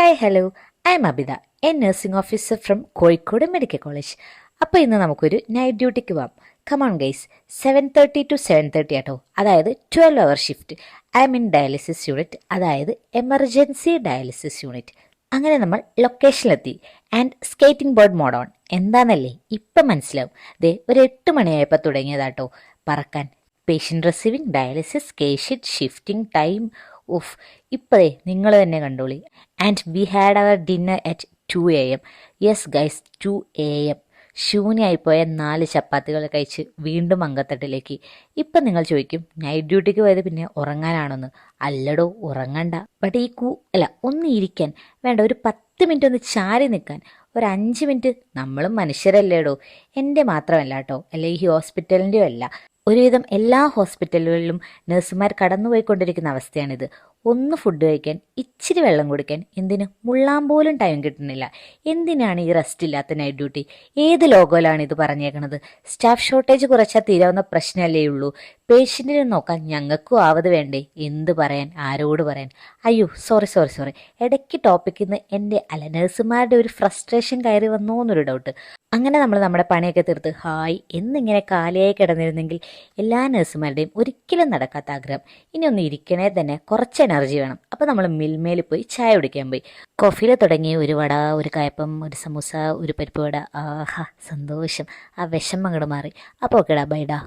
Hi hello I am Abitha a nursing officer from Kozhikode medical college അപ്പോൾ ഇന്ന് നമുക്കൊരു night ഡ്യൂട്ടിക്ക് പോവാം. Come on guys seven thirty to seven thirty ആട്ടോ. അതായത് twelve hour shift I mean dialysis unit അതായത് emergency dialysis unit അങ്ങനെ നമ്മൾ ലൊക്കേഷനിലെത്തി and skating board mode on എന്താണെന്നല്ലേ ഇപ്പം മനസ്സിലാവും. ദേ ഒരു എട്ട് മണിയായപ്പോൾ തുടങ്ങിയതാട്ടോ. പറക്കാൻ. പേഷ്യന്റ് റിസീവിങ് ഡയാലിസിസ് കേഷിറ്റ് ഷിഫ്റ്റിംഗ് ടൈം ഉഫ് ഇപ്പോഴേ നിങ്ങൾ തന്നെ കണ്ടോളി. And we had our dinner at two A M yes guys two A M ശൂന്യായിപ്പോയ നാല് ചപ്പാത്തികൾ കഴിച്ച് വീണ്ടും അങ്കത്തട്ടിലേക്ക്. ഇപ്പം നിങ്ങൾ ചോദിക്കും നൈറ്റ് ഡ്യൂട്ടിക്ക് പോയത് പിന്നെ ഉറങ്ങാനാണെന്ന്? അല്ലടോ ഉറങ്ങണ്ട. ബട്ട് ഈ കൂ അല്ല ഒന്ന് ഇരിക്കാൻ. വേണ്ട ഒരു പത്ത് മിനിറ്റ് ഒന്ന് ചാരി നിൽക്കാൻ. ഒരു അഞ്ച് മിനിറ്റ് നമ്മളും മനുഷ്യരല്ലേടോ? എന്റെ മാത്രമല്ല കേട്ടോ. അല്ലെ ഈ ഹോസ്പിറ്റലിന്റെയോ അല്ല. ഒരുവിധം എല്ലാ ഹോസ്പിറ്റലുകളിലും നഴ്സുമാർ കടന്നുപോയിക്കൊണ്ടിരിക്കുന്ന അവസ്ഥയാണിത്. ഒന്ന് ഫുഡ് കഴിക്കാൻ ഇച്ചിരി വെള്ളം കുടിക്കാൻ എന്തിന് മുള്ളാൻ പോലും ടൈം കിട്ടുന്നില്ല. എന്തിനാണ് ഈ റെസ്റ്റ് ഇല്ലാത്ത നൈറ്റ് ഡ്യൂട്ടി ഏത് ലോകോയിലാണ് ഇത് പറഞ്ഞേക്കുന്നത് സ്റ്റാഫ് ഷോർട്ടേജ് കുറച്ചാൽ തീരാവുന്ന പ്രശ്നമല്ലേ ഉള്ളൂ. പേഷ്യന്റിനെ നോക്കാൻ ഞങ്ങൾക്കും ആവത് വേണ്ടേ? എന്ത് പറയാൻ? ആരോട് പറയാൻ? അയ്യോ സോറി സോറി സോറി ഇടയ്ക്ക് ടോപ്പിക്കിൽ നിന്ന് എന്റെ അല്ല നഴ്സുമാരുടെ ഒരു ഫ്രസ്ട്രേഷൻ കയറി വന്നോ എന്നൊരു ഡൗട്ട് അങ്ങനെ നമ്മൾ നമ്മുടെ പണിയൊക്കെ തീർത്ത് ഹായ് എന്നിങ്ങനെ കാലയായി കിടന്നിരുന്നെങ്കിൽ എല്ലാ നഴ്സുമാരുടെയും ഒരിക്കലും നടക്കാത്ത ആഗ്രഹം. ഇനി ഒന്ന് ഇരിക്കണേ തന്നെ കുറച്ച് എനർജി വേണം. അപ്പോൾ നമ്മൾ മിൽമയിൽ പോയി ചായ കുടിക്കാൻ പോയി. കോഫിയിൽ തുടങ്ങി ഒരു വട ഒരു കയപ്പം ഒരു സമൂസ ഒരു പരിപ്പ് വട. ആഹാ സന്തോഷം. ആ വിഷമങ്ങൾ മാറി. അപ്പോൾ ഓക്കേടാ ബൈഡാ